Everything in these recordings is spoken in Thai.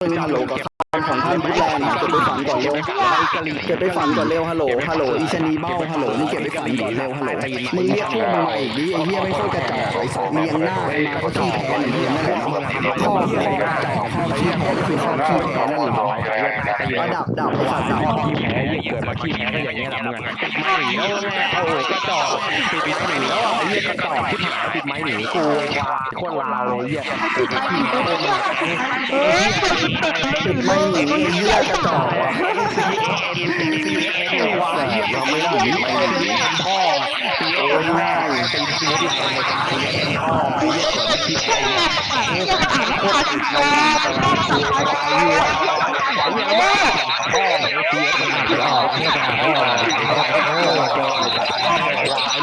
对楼 ของท่านพุทธแลนด์เก็บไปฝันก่อนเร็วเก็บไปฝันก่อนเร็วฮัลโหลฮัลโหลอีชะนีเบ้าฮัลโหลนี่เก็บไปฝันก่อนเร็วฮัลโหลมึงเรียกพวกมึงมาอีกดิไอ้เหี้ยไม่ค่อยกระจอกไอ้สัตว์เรียงหน้ากันมาก็ขี้แพ้ไอ้เหี้ยนั่นแหละข้อเหี้ยกระจอกข้อขี้แพ้คือข้อขี้แพ้นั่นแหละระดับดับระดับดับขี้แพ้เกิดมาขี้แพ้ก็อย่างเงี้ยแหละมึงไม่หนีแล้วไงโอ้โหกระจอกปิดปิดหนีแล้วอะไอ้เหี้ยกระจอกที่หาปิดไม้หนีกูควายโคตรลาวเลยเหี้ยเกิดมาขี้แพ้โคตรมาปิดไม่หนีไอ้เหี้ยกระจอกว่ะเราไม่ได้หนีไปเลยพ่อโอ้ยแม่ไหลในพ่อไอ้เหี้ยเกิดมาขี้แพ้โคตรติดเลยพ่อไอ้เสียมันอาจจะออกเนี่ยนะพ่อพ่อเจอควาย ล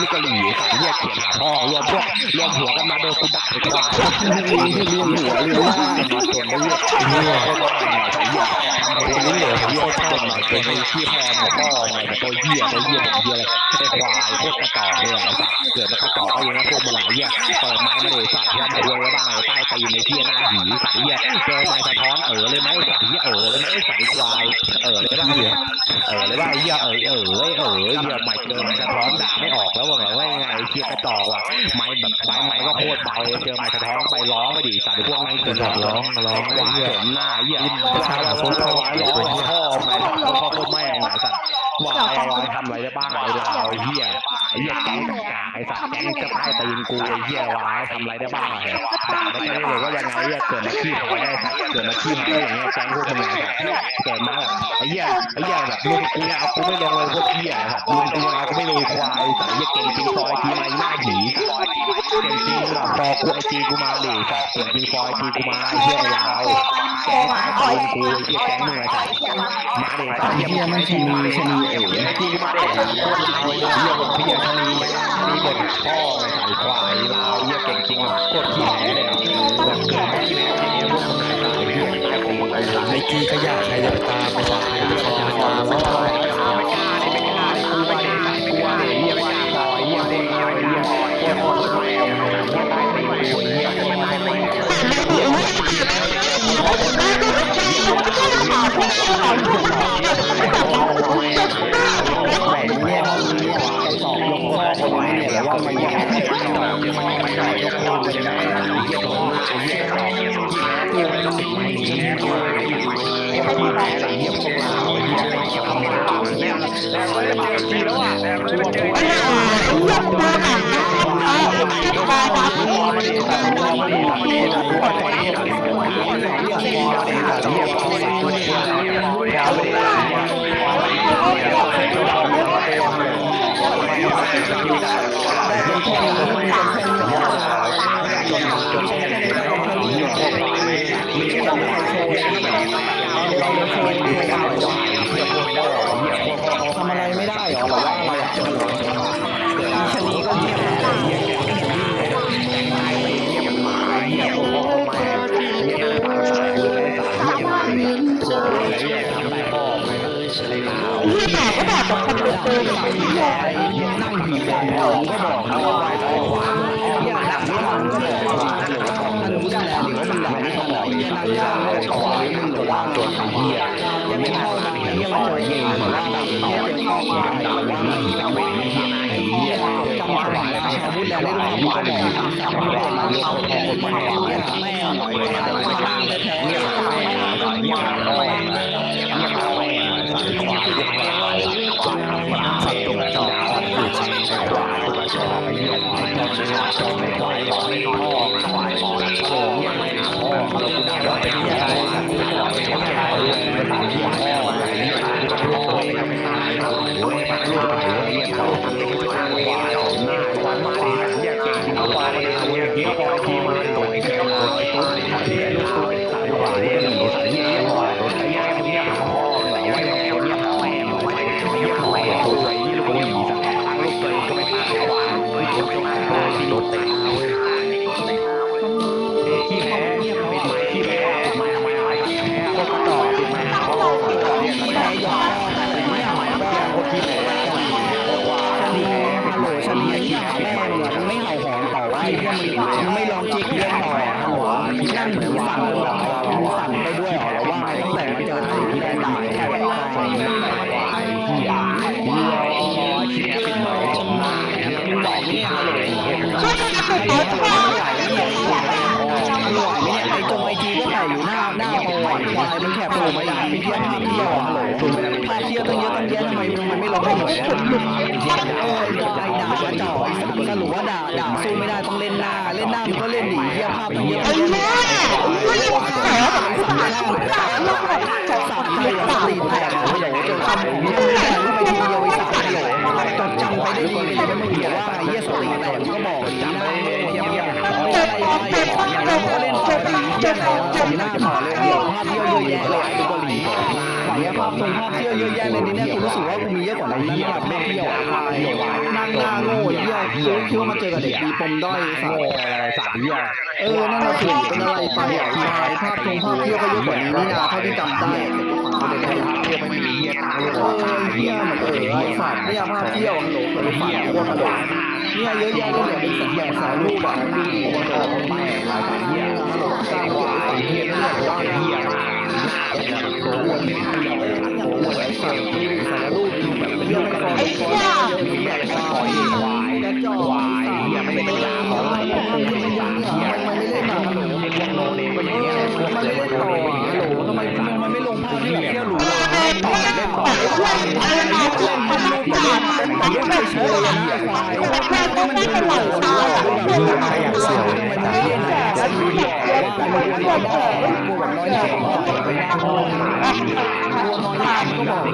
ูกกะหรี่สัตว์เรียกเขียนหาพ่อรวมพวกรวมหัวกันมาโดนกูด่าไอ้ควายเรียงเรียงหัวเรียงหน้ามาจนได้เรีย กเหี้ยโคตรหน่อยไอ้เหี้ยทำตัวนี้เลยโคตรจนหน่อยจนไอ้ขี้พ่อหมอพ่อไงตัวเหี้ยตัวเหี้ยตัวเหี้ยอะไรไอ้ควายโคตรกระจอกเลยไอ้สัตว์เกิดมากระจอกก็ยังพวกมันหลายเหี้ยเปิดไม้มาเลยสัตว์ย่ำรวยไว้บ้างใต้ตีนในเหี้ยหน้าหีสัตว์เหี้ยเจอไม้สะท้อนเออเลยไหมสัตว์เหี้ยเออเลยไหมสัตว์ควายเออเลยบ้างเหี้ยเออเลยว่าไอ้เหี้ยเออเออเออเหี้ยใหม่เจอไม้สะท้อนด่าไม่ออกแล้วว่าไงว่าไงเหี้ยกระจอกว่ะไม้แบบไม้ไม้ก็โคตรเบาเจอไม้สะท้อนไปร้องไปดิสัตว์พวกนั้นเกิดร้องร้องไอ้เหี้ยหน้าเหี้ยชาลาโคตรร้ายร้องพ่อไงพ่อพ่อแม่ไงสัตว์วายวายทำอะไรได้บ้างไอ้เราไอ้เหี้ยไอ้เหี้ยแก๊งกากไอ้สัตว์แก๊งจะใต้ตีนกูไอ้เหี้ยวายทำอะไรได้บ้างอะด่าได้แค่นี้เลยว่ายังไงเหี้ยเกิดมาขี้แพ้ได้สัตว์เกิดมาขี้แพ้อย่างเงี้ยแก๊งพวกมึงไงสัตว์เกิดมาแบบไอ้เหี้ยไอ้เหี้ยแบบลุงกูเนี่ยเอากูไม่ลงเลยพวกเหี้ยสัตว์ลุงกูยังเอากูไม่ลงควายสัตว์เหี้ยเก่งจริงซอยทีมาหน้าหีเก่งจริงแบบฟอกูไอจีกูมาดิสัตว์เก่งจริงฟอยจีกูมาเหี้ยยาวแก๊งใต้ตีนกูไอ้เหี้ยแก๊งมึงอ้สัตว์มาเดิสัตว์ไอ้เหี้ยเหี้ยมันชนีชนีเอ๋จริงมาเด็กโคตรลาวเยเยี่ยมเพียชนีมีบทพ่อไอ้สายควายลาวเยี่ยเก่งจริงอะโคตรขี้แพ้เลยอะแบบเกิดขี้แพ้ที่นี่พวกมึงไอ้สายเพียตายของมึงไอ้สายไอ้กี้ขยะใครจะตามไปวะใครจะตามมาไม่กล้าไม่กล้าไม่กล้าไม่กล้าเด็กกูว่าเด็กเยี่ยไม่กล้าพอเยี่ยเด็กเยี่ยเยี่ยโคตรโคตรแม่เยี่ยตายไปกูเยี่ยไม่ตายไปแหวนเนี่ยเนี่ยกระสอบยกคอคนนี้เนี่ยแล้วว่ามันยังไงกระสอบยกคอไม่ได้ยกเป็นไงเยี่ยมมากเยี่ยมเยี่ยมเยี่ยมเยี่ยมไม่ดีเยี่ยมเยี่ยมขี้แพ้เลยเยี่ยมพวกเราเยี่ยมเยี่ยม พวกเราเนี่ยแล้วมันเจอจีแล้วอะ แล้วมันเจอจีแล้วอะไม่ดีไม่ดีไม่ดีไม่ดีท นเดินไปที่แย่เยี่ยมนั่งหีแดงผมก็บอกนะว่าไปต่อขวาเยี่ยมดังนี้มันก็บอกว่าท่านผู้ดูแลหรือว่ามึงด่าไม่ตลอดเยี่ยนั่งย่างเลยก่อนมึงระวังตัวทำเยี่ยยังไม่เอาเยี่ยมมาเจอเยี่ยมาดังเยี่ยมเข้ามาด่าว่ามึงเยี่ยมไม่เยี่ยมเยี่ยจำถวายชาวพุทธแล้วได้รู้ก็บอกจำไม่ได้แล้วเขาแทนคนแม่แม่หน่อยแม่ไม่ตามแท้เยี่ยแม่เยี่ยมพ่อเยี่ยมแม่สายควายเยี่ยมควายควายสัตว์ตัวจออยู่ที่ชายควายตัวจอเยี่ยมควายตัวจอไม่ควายหรอกไม่พ่อยมองโอ้เยี่ยมไม่พ่อเราคุณด่าว่าเป็นเยี่ยมควายไม่ควายไม่ควายไม่ตามเยี่ยมพ่ออะไรเยี่ยมพ่อไม่ตายโอ้ยมันลูกหนเยี่ยเขาควายของหน้าควายมาดีเยี่ยมเก่งจริงควายเยี่ยเยี่ยมควาย ที่่ในหมือนสั่นสั่นไปด้วยหรอแล้วว่าตั้งแต่มาเจอถังที่ได้ด่าแค่ไหนไอ้เหี้ยเหี้ยเป็นหมอจนมาเนี่ยมันหลอกนี่ยเลยช่วยกันกดตัวทองไหลเนี่ยหลอกเนี่ยไอ้จงไอจีก็ถ่ยอยู่หน้าหน้าโอควายมันแคบโปรมาอเพี้ยนเที่ยวฮัลโาเทียวตั้งเยอะตั้งเยอะทำไมมันไม่ร้องให้หน่อยนะเออ ว่าด่าด่าสู้ไม่ได้ต้องเล่นหน้า เล่นหน้ามันก็เล่นหนีเฮียภาพมันเยอะไอ้แม่ไอ้แม่แผลแบบสาดสาดแล้วแบบสาดเลยสาดแผลคำของเฮียไม่ไดีเดียวไอ้สาดเลยจดจำไปได้ดีเลยไม่เกี่ยวว่าไอ้เฮียสติก่อนก็บอกจำไม่ได้เฮียเฮียเจ็บออกเจ็บเจ็บเจ็บเจ็บเจ็บเจ็บหน้าต่อเลยภาพเยอะเยอะแยะเลยตัวหลี เนี้ยภาพคงภาพเที่ยวเยอะแยะเลยนี่เนี่ยคุณรู้สึกว่าคุณมีเยอะกว่าในนี้ระดับภาพเที่ยวอะไนั่งหน้าโง่เยี่ยคิ้วคิ้วมาเจอกับเด็กมีปมด้อยสาวอะไรสามเยี่ยเออนั่นน่ะคืเป็นอะไรไปอะชายภาพคงภาพเที่ยวก็เยอะกว่าในนี้นะเท่าที่จำได้เที่ยวไปเยออเยี่ยเหมือนเออไอ้สัตว์เนี่ยภาพเที่ยวโหลกเป็นฝันโคตรโหลเนี่ยเยอะแยะเลยเนี่ยเป็นสัญญาสายรูปแบบดีโคตรโหกไม่หลายเยี่ยสร้างวายเยี่ยเรื่องว่าเยี่ย ไม่เป็นไรเช้าอะ เราไปได้กูน้อยหน้าก็บอก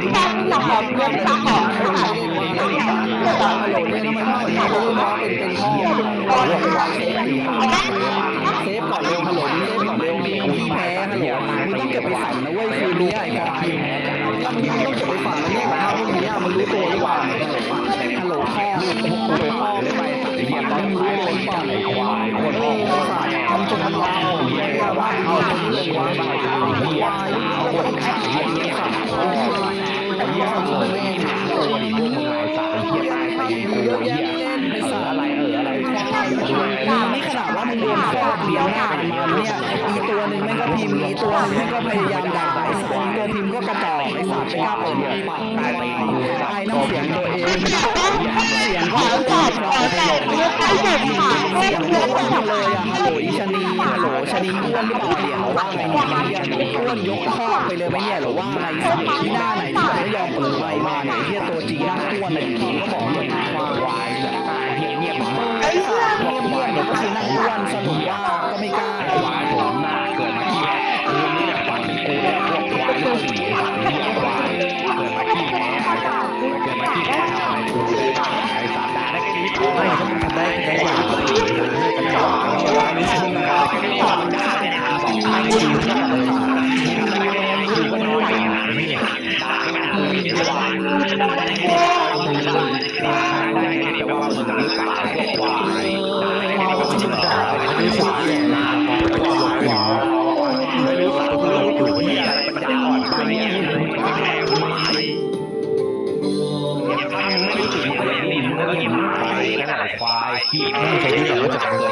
ดิแค่หลับหอบเงินสะหอบค่ะตามมาโหลดเนี่ยทำไมไม่เห็นรู้งเป็นเป็นพ่อเซฟก่อนเร็วฮัลโหลเซฟก่อนเร็วพี่แพ้ฮัลโหลมึงต้องเก็บไปฝันนะเว้ยคืนนี้ไอ้ควายถ้ามึงต้องเก็บไปฝันนะเนี่ยถ้าพวกนี้มันรู้ตัวหรือเปล่าฮัลโหลพ่อฮัลโหลพ่อไม่ไปไอ้เหี้ยต้งรู้ตัวหรือเปล่าไอ้ควายคนโง่ ท นี่ขนาดว่ามึงโดนแค่เลี้ยงหน้ามันมาเนี่ยอีตัวหนึ่งแม่งก็พิมพ์อีตัวหนึ่งแม่งก็พยายามด่าไอ้สัตว์ตัวพิมพ์ก็กระจอกไอ้สัตว์ไม่กล้าเปิดปากตายไปตายน้ำเสียงตัวเองเสียงขอตอบขอแต่เลือกไปเด็กค่ะเพื่อนเพื่อนอ้วจะนเลยอะโหอีชนีฮัลโหลชนีอ้วนหรือเปล่าเดี๋ยว่าไงเนี่ยอ้วนยกข้อไปเลยไหมเนี่ยหรือว่าไงที่หน้าไหนที่ไม่ยอมเปิดไมค์มาเนี่ยที่ตัวจริงหน้าอ้วนเลยจริงก็บอก อ้วนสรุปว่าก็ไม่กล้าควายผมหน้าเกิดมาขี้คืนนี้เนี่ยฝันถึงกูเนี่ยพวกควายลูกหลีสัตว์เหี้ยควายเกิดมาขี้แพ้เกิดมาขี้แพ้ทำไมกูได้บ้างไอ้สัตว์ด่าได้แค่นี้กูไม่ไม่ถ้ามันทำได้ก็ได้อย่างนี้กันต่ออันนี้คือมันก็ไม่ดีคือว่าน้อยไม่เนี่ยแต่ว่ามึงหรือเปล่าพวกควาย ไม่เคยไ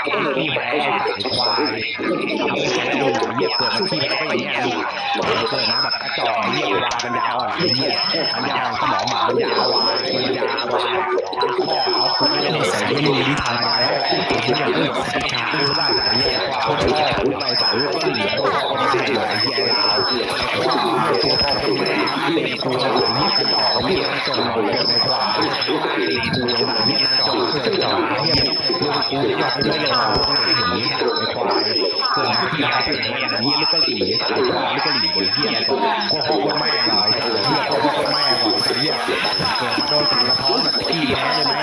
ายตีนะกูขี้แพ้ไอ้สายควายทำให้คนได้ดูเหี้ยเกิดมาขี้แพ้ก็อย่างเงี้ยเกิดมาแบบกระจอกเหี้ยควายปัญญาอ่อนเหี้ยปัญญาสมองหมาปัญญาวายปัญญาวายข้อเขาคุณไม่ได้ใส่ใส่ไม่ม่รู้วิธีอะไรแล้แล้ววผมอยากเลือกสายชาดูได้แต่เนี่ยคนพ่อคุณไปสายลูกก็เหลียวก็ไม่ได้เลยเหี้ยยาวตัวพ่อคุณแม่ตีกูหรือยิ่กระจอกเหี้ยจนเราเกิดในความตีกูหรือยิ่งกระจอกเกิดจอกเหี้ย ลูกกูอยากไม่เลยพวกหน้าอย่างนี้ในความเกิดมาที่อะไรอย่างเงี้ยนี่ลูกกะหรี่สายควายลูกกะหรี่เหี้ยพ่อพ่อคนแม่หน่อยสายเหี้ยพ่อพ่อคนแม่หน่อยสายเหี้ยเกิดมาโดนตีกระท้อนแบบขี้แพ้เลยไหม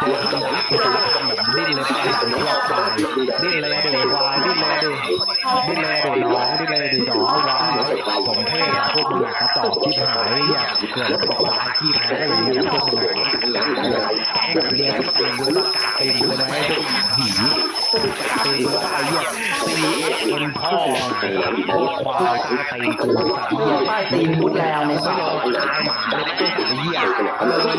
เจอคำด่าคือทำแบบดิ้นเลยไปหลังรอบตายดิ้นเลยดูควายดิ้นเลยดูดิ้นเลยดูน้องดิ้นเลยดูน้องวายผมเท่อะพวกมึงอะกระจอกขี้หายอยากเกิดเป็นควายขี้แพ้ก็อย่างนี้พวกมึงแก๊ งแบบเรียนตีนกูก็กาตีนกูไหมพวกผีตีนกูก็ไอ้เหี้ยตีเป็นพ่อพวกควายตาตีกูสามป้ายตีนมุดแล้วในไม่สาลวงตายหมาเลยไม่ได้เหี้ยเออไม่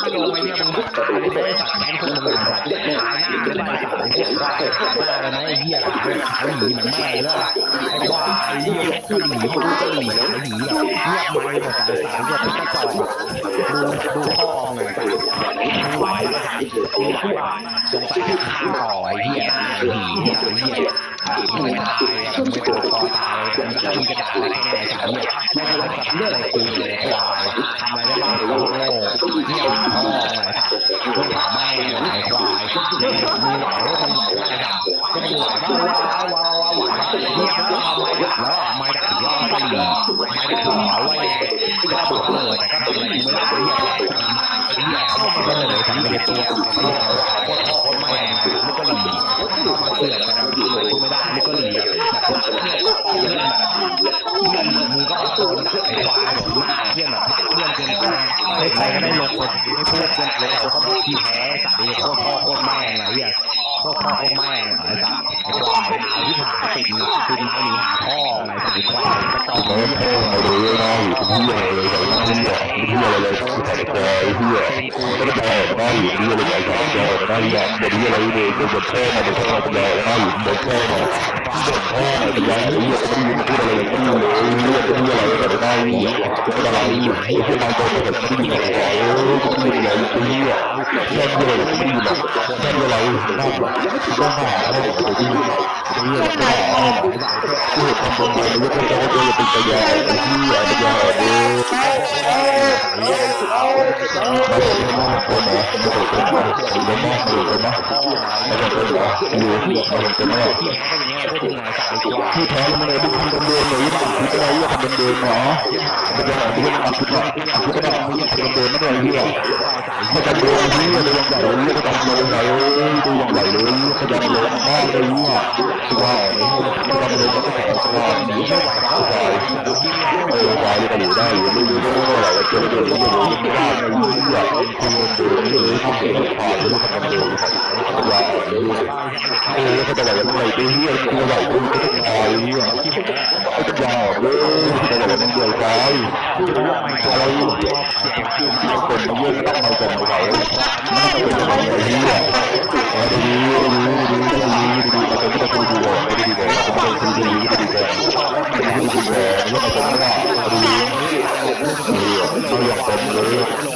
ไม่ลงไอ้เนี่ยมึงบ้าเลยไม่ได้สายแม่งพวกมึงอะตายหน้าไม่ได้สายพวกควายหน้าเลยนะไอ้เหี้ยขายขายหนีเหมือนแม่เลยไอ้ควายเหี้ยขึ้นหนีกูก็หนีขายหนีอะเงียบไปหมดสายสายเหี้ยเป็นกระจอกดูดูพ่อไงมึงไหวป่ะมึงไหวป่ะสงสัยจะฆ่าต่อไอ้เหี้ยหน้าหนีไอ้เหี้ยมึงไม่ตายมึงไม่ตัวคอตายมึงจะมึงจะด่าอะไรแน่สายเหี้ยไม่เคยกับเรื่องอะไรกูเลยควายทำอะไรได้บ้างโง่เงียบพ่อไงมึงถามแม่ไอ้ควายมึงไหวมึงไหวไอ้ด่าก็มึงไหวบ้างว้าวว้าวว้าวไหวเงียแล้วทำไมด่าแล้วไม่ด่าอีกรอบก็ดีไม่ด่าหมอไว้ก็บอกเลย หี้ยเขาบอกเลยทำไม่ได้ตัวโคตรพ่อคนแม่ไม่ก็หลีมาเสือกกันกูไม่ได้ไม่ก็หลีแบบเนี่ยเพื่อนมึงก็โดนด่าไอ้ควายหมดหน้าเพื่อนแบบเพื่อนเพื่อน ไม่ใครก็ได้ลงคนไม่พูดเกินลยเขาก็ขี้แพ้สัตว์โคตรพ่อโคตรแม่อะไงเหี้ยโคตรพ่อโคตรแม่ไอ้สัตว์ไอ้ควายเอาที่หาติดติดไม้หนีหาพ่อไงสัตว์ไอ้ควายกระจอกเออเออเอาเลยนะอยู่ที่อะไรเลยใส่หน้าเหี้ยที่อะไรเลยใส่คอเหี้ยก็ได้บอกได้อยู่ที่อะไรใส่คอได้ยังเดี๋ยวนี้อะไรเลยเดี๋ยวบนแค่มาเดี๋ยวแค่มาได้ได้อยู่บนแค่มาบนแค่มาเดี๋ยวยังเหี้ยก็ไม่ยินพูดอะไรเลยก็เลยเหี้ยก็ที่อะไรก็ได้เหี้ยก็อะไรอยู่เหี้ยที่มันโดนแบบที่มีอะไรเออก็ที่อะไรเหี้ยแค่เดียวที่มีแบบแค่อะไรบ้างบ้างบ้างบ้างเดี๋ยที่เหี้ยก็ได้ที่เห็นทำตรงไหนมันก็จะก็จะเป็นตัวอย่างที่อะไรอย่างเงี้ยที่แท้มันเลยดูคนเดิมเลยบ้างที่อะไรเรื่องคนเดิมเนาะมันจะหาเรื่องมาคือว่าคือว่ามันยังคนเดิมไม่ได้เรื่องมันจะดูที่เรื่องใหญ่เรื่องต้องลงไหนดูอย่างไรเลยขยันลงมากเลยว่าคือว่ายันลงก็แข็งว่าหนีไม่ไหวแล้วไปเออไปก็อยู่ได้อยู่ไม่รู้ว่าอะไรเจอเจอเรื่องอะไรไม่ได้เลยอยากคนเดิมเลยที่เกิดผ่านเรื่องคนเดิมว่าเออเขาจะไหวยังไงไปเรื่องคือไหวดูก็ต้องคอยเรื่องไอ้ปัญญาเลยแต่ว่ามันเดือดร้ายอะไรคนมาเยอะต้องมาคนมาไหวมันต้องเป็นอะไรเนี่ยดีดีดีดีดีดีดีมันก็ต้องดูดีดีดีมันก็ต้องดูดีดีดีดีดีดีแล้วมันก็ว่าดีดีตัวอย่างเป็นเลยเดี๋ยวเดี๋ยวเอาไปเลยเอาไปเลยบ้านไหนมันเป็นเขาเนี่ยเป็นอะไรให้คนนี้ให้คนนี้คนนี้เนี่ยอย่าเอามาคุยอะไรอย่างตัวอะไรอย่างตัวเรื่องเราตัวเรื่องเราอะไรอะไรแล้วเขาเป็นอะไรนี่อะไรอะไรอย่างเงี้ย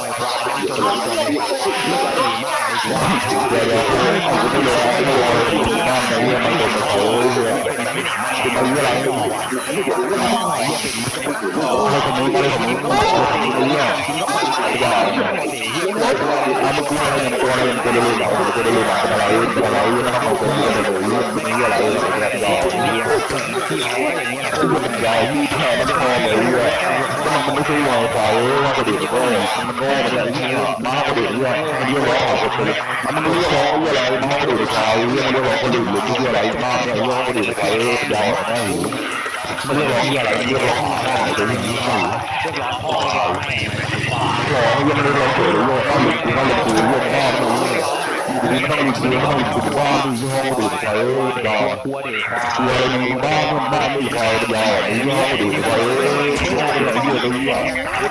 ยาวมีแค่มันพอเลยเนี่ยมันไม่ใช่วายไฟว่ากระดิ่งก็มันก็มันอะไรเนี่ยมากระดิ่เนี่ยเรียกว่าเอาไปเลยมันเรียกว่าอะไรมากระดิ่งไฟเรียกว่าคนอื่นหรือที่อะไรมากเนี่ยเรียกว่ากระดิ่งไฟยาวได้มันเรียกว่าอะไรเรียกว่าอะไรตัวนี้ไม่หรอยังไม่ได้ลองเปิดเลยว่าหลุดคือว่าหลุดคือเรื่องบ้านนี่นี่ต้องมีคือต้องมีคือบ้านนี่ห้องดูดไฟดาวกลัวเด็กตัวอะไรมีบ้านบ้านไม่ไฟยาวนี่ห้องดูดไฟห้องอะไรเยอะเลย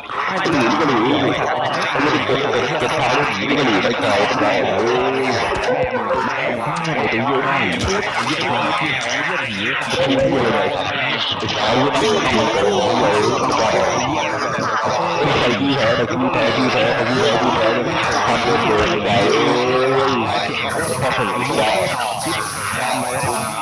อะมันก็เยอะเยอะไฟมันทำเรื่องร้องที่ทำเยอะเรื่องร้องที่ทำอะไรก็ทำยาวไม่ควรหนีเหี้ยเหี้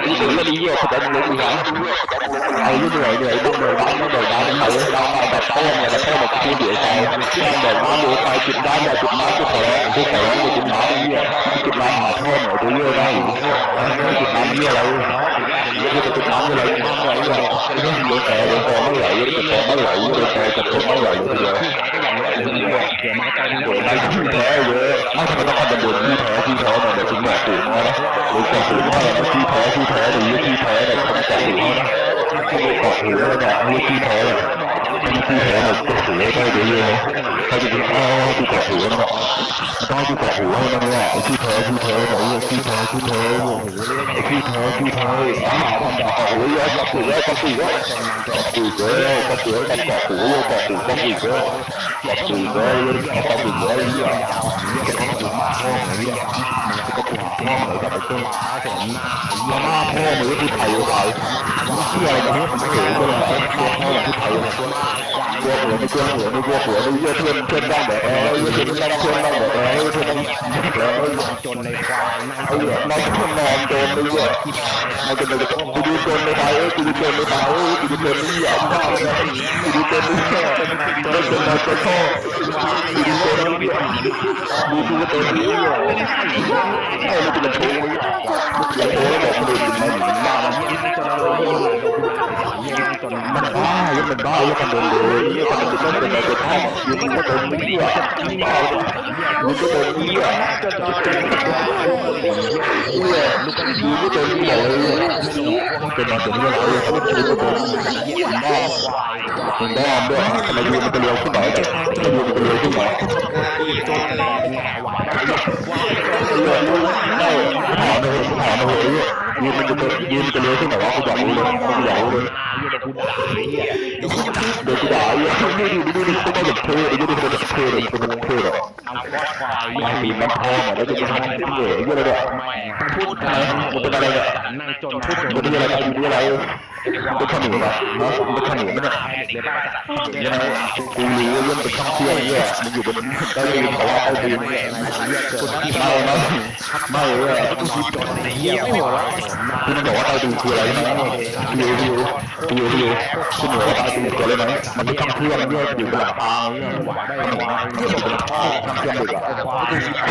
เลยนะไอ้เหนื่อยเหนื่อยต้องเหนื่อยบ้างต้องเหนื่อยบ้างไอ้เรามาแบบพ่อเนี่ยแบบพ่อแบบที่เดือดใจที่แบบน้ำเดือดใจจุดน้ำแบบจุดน้ำจุดแผลจุดแผลจุดน้ำเหี้ยจุดน้ำหาพ่อหน่อยดูเยอะได้จุดน้ำเหี้ยอะไรเยอะจะจุดน้ำอะไรน้ำอะไรเรื่องเยอะแต่เยอะแต่ไม่ไหลเยอะแต่ไม่ไหลเยอะแต่จะทนไม่ไหวเลยเดี๋ยวมันก็จะโดนไม่ที่แท้เยอะไม่ทำไมต้องเอาเป็นโดนที่แท้ที่แท้เนี่ยเดี๋ยวถึงบอกปู่นะหรือจะปู่ให้นะที่แท้ที่แท้หรือที่แท้เนี่ยทำไมบอกปู่นะที่บอกปู่แล้วเนี่ยที่ที่แท้เนี่ยที่แท้เนี่ยบอกปู่ได้เยอะเลยถ้าจะเป็นอ้าวที่บอกปู่นะต้องที่บอกปู่ให้มันเนี่ยที่แท้ที่แท้เนี่ยที่แท้ที่แท้ที่แท้ที่แท้อาหารทำแบบโอ้ยยอดกับปู่แล้วกับปู่แล้วกับปู่แล้วกับปู่แล้วกับปู่แล้วกับปู่กับปู่แล้วกับปู่แล้วกับปู่แล้วเนี่ยกับปู่มาพ่อเนี่ย กับปู่พ่อเลยกับปู่มาหน้าพ่อมือที่ไทยไว้ที่อะไรกันเนี่ยผมเห็นเลยพ่อพ่อที่ไทยเลย กลัวหัวไม่กลัวหัวไม่กลัวหัวไม่เยอะเพื่อนเพื่อนบ้างแบบเออเยอะเพื่อนบ้างเพื่อนบ้างแบบเออเพื่อนบ้างเออจนในควายนั่งไอ้เนี่ยนอนนอนโดนไปเยอะมันจะเลยกูดูโดนไปเอ้กูดูโดนไปเอ้กูดูโดนนี่อะบ้าเลยกูดูโดนนี่อะโดนโดนโดนพ่อกูดูโดนนี่อะดูดูโดนนี่อะไอ้มันจะเป็นโถมันจะโถแล้วบอกมันดูมันมันบ้ามันจนเราเยี่ยมจนมันบ้ายังมันบ้ายังมันโดนเลยยังมันโดนเป็นอะไรพ่อยังมันก็โดนนี่อะบ้ามันก็โดนนี่อะเนี่ยลูกกันดูก็โดนนี่เลยเป็นมาถึงเวลาเลยเขาไม่รู้ว่าโดนบ้ามันบ้าด้วยทำไมยูมันจะเร็วขึ้นหน่อยแต่ทำไมยูมันจะเร็วขึ้นหน่อยไม่ถามเลยถามเลย ยูมันจะยูมันจะเร็วขึ้นหน่อยวะกูอยากรู้เลยกูอยากรู้เลยเดี๋ยวกูด่าไอ้นี่ดูดูดูกูไม่แบบเธอไอ้นี่ดูแบบเธอเลยกูมันเธอแบบไม่ปีมันพอหมดแล้วจะไปทำที่เหนื่อยเยอะเลยเนี่ยพูดอะไรมันเป็นอะไรเนี่ยนั่งจนพูดจนมันเป็นอะไรมันเป็นอะไรมันเป็นขนุนนะเนาะมันเป็นขนุนเนี่ยเดี๋ยวบ้าสัตว์ยังไงกูรู้ว่ามันเป็นท่องเที่ยวเนี่ยมันอยู่บนได้ยินเขาว่าเอาดีไม่นะไม่เลยกูคิดก่อนเยี่ยไม่หัวเราะคุณบอกว่าเราดูคืออะไรนะวิววิววิววิวคุณบอกว่าเอาดีคืออะไรนะมันเป็นท่องเที่ยวเนี่ยอยู่บนหลังทางเนี่ยไหวได้หวที่ผมเป็นพ่อทำเพียงเด็กอะควานเนี่ย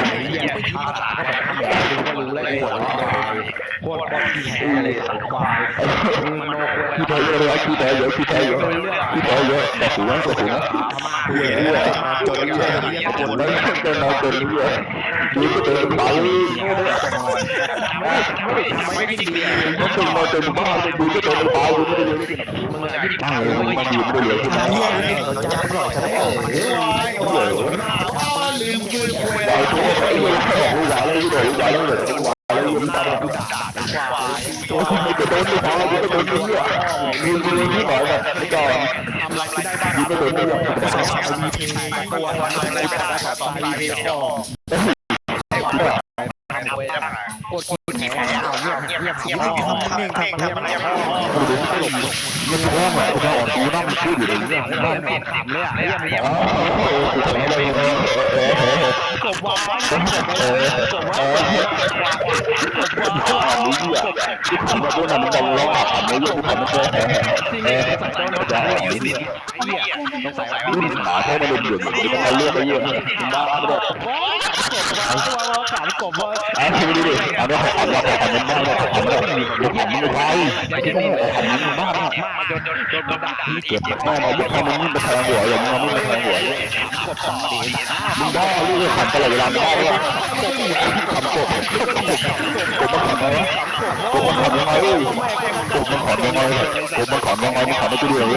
ไม่ยิ้มตาก็แบบดูก็รู้แล้วหัวเราะ โคตรโคตรที่แห่เลยควายมโนควายพี่แพ้เยอะเลยพี่แพ้เยอะพี่แพ้เยอะพี่แพ้เยอะแต่สูงแต่สูงเหี้ยจนเยี่ยเยี่ยจนแล้วจนเราจนเยอะดูก็เจอไปไม่ได้ดีมันจนเราจนบ้าดูก็เจอไปดูไม่ได้เลยตั้งเลยมันยืนไม่ได้เลยคุณนะจะปล่อยจะได้เออลืมยืนคุยไอ้ตัวไอ้ตัวแค่รู้ว่าเลยรู้เลยว่าเลยเลยว่าเลยยืนตาดูตัว คุณไม่โดนไม่พอคุณก็โดนเยอะยืนยืนที่ไหนแบบไม่ก่อนทำอะไรไม่ได้บ้างยืนไม่โดนเยอะตัววันอะไรไม่ได้ต่อไปเรียก็กดกดแขนเอาเงียบเงียบเงียบเงียบนิ่งทำเงียบเงียบกูดูไม่หลบมันร้องอะกูอ่อนกูนั่งพูดอยู่เลยเนี่ยบ้านเด็ดขำเลยอะเรียบเงียบอ๋อกูทำอะไรเออเออเออกบวายกบวายเออเอออ่านนี้ อะกูทำมาด้นะมันจะล็อกอ่านนี้กูทำมาด้วย เออเออจะอ่านนี้เหี้ยต้องใส่แบบรุ่นหมาแค่ไม่เป็นเดือดเดี๋ยวมันเลือกไปเยอะบ้าไม่ได้ขำกบว่าอ่านดูดิอ่านว่าอ่านว่าอ่านมันบ้าเลยอ่านว่าเดี๋ยวอ่านมันไม่ใช่ที่ต้องอ่านมันบ้าบ้ามาจนจนจนกระดาษเก็บแม่มาลูกค้ามันมาแทงหัวอย่างนี้มันมาแทงหัวกบต่อดีมึงบ้าลูกขันตลอดเวลาไม่ได้เลยขำกบกบมันขำไงวะกบมันขำยังไงเอ้ยกบมันขำยังไงกบมันขำยังไงมันขำไม่ตัวเดียว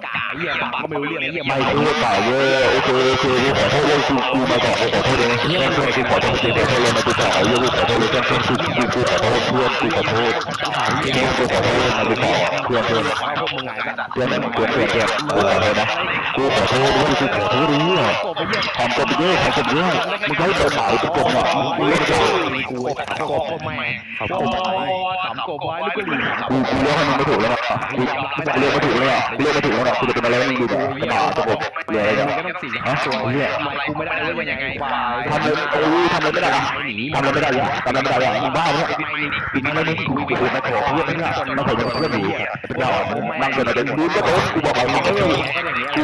หี้ยก็ไม่รู้เรื่องไอ้เหี้ยไม่กูเปล่าเว้ยโอเคโอเคกูขอโทษเลยกูกูมาบอกกูขอโทษเลยแม่ช่วยกูขอโทษกูขอโทษเลยมากูขอเยอะกูขอโทษเลยแม่ช่วยกูกูกูขอโทษเพื่อนกูขอโทษเพื่อนกูขอโทษมากูขอเพื่อนเพื่อนขอให้พวกมึงไงกันเพื่อนเพื่อนเพื่อนเพื่อนกูขอโทษนะกูขอโทษด้วยกูขอโทษด้วยโกบไปเหี้ยทำตัวไปเยอะทำตัวเยอะมึงให้ตัวหมายตัวกลมอะมึงเล่นใจกูโกบก็ไม่เขาโกบไว้ถามโกบไว้ลูกกระดิ่งกูกูเลี้ยงให้มึงไม่ถูกแล้วนะกูเลี้ยงไม่ถูกแล้วนะเลี้ยงไม่ถูกแล้วนะกูจะเป็นอะไมึงดูแบบกระดาตัวกลมเลยงอะไรก็ต้องสี่ฮะตัวเลี้ยงทำไมกูไม่ได้เลยยังไงทำเลยโอ้ยทำเลยไม่ได้อะทำเลยไม่ได้ยะทำเลยไม่ได้ยะมึงบ้าเนี่ยปีนี้ไม่ได้กูกูกูมาขอเพื่อนเนี่ยมาขอเพื่อนหนูเป็นยานั่งเกินอะไรดูก็โต๊ะกูบอกอะไรกูกู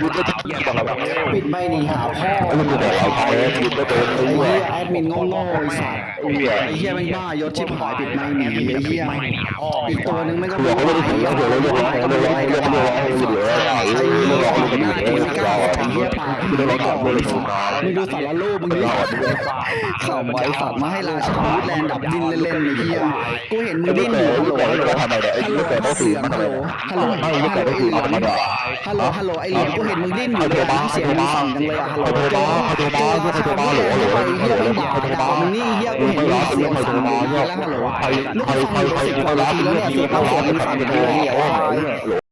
กูก็เยี่ยมบอกอะไรปิดไม่หนีหาพ่อกูจะบอกอะไรเองกูก็โต๊ะไอ้รู้เหี้ว่ายแอดมินโง่ๆไอ้สัตว์เหี้ยไอ้เหี้ยม่บ้ายศชิบหายปิดไม่หนีไอ้เหี้ยอีกตัวนึงแม่ก็เผื่อเขาไม่ได้ถึงแล้วเผื่อเราเรื่องเราเรื่องเราเรื่อเราเรื่องเหลือไอ้เรื่องเราเรื่องเหลือเรื่องเราไอ้เหี้ยเรื่องเราทำเรื่องเราทำมึงดูสารรูปมึงดิข่าวไอ้สัตว์มาให้ราชาวูดแลนด์ดับดิ้นเล่นๆไอ้เหี้ยกูเห็นมึงดิ้นอยู่ฮัลโหลฮัลโหลทำอะไรไอ้ฮัลโหลลูกแต่ต้องเสืสื่ออมันฮัลอะโหไรลฮัลโหลไม่ลูกแต่ต้องสื่อมันทำอะไรฮัลโหลฮัลโหลไอ้เหรียญกูเห็นมึงดิ้นอยู่เลยเสียงมึงสั่นจังเลยอะฮัลโหลเขาโทรมาเขาโทรมาเขาโทรมาหลหลหลหลเหี้ยมึงด่าด่ามึงนี่เหี้ยกูเห็นมึงเสียงสั่นแล้วฮัลโหลลูกใครฟังใครอยู่ใครสิบกว่นาทีแล้วเนี่ยเสียงเขาเสียงมึงสั่นอย่างเดียวไอ้ควายหล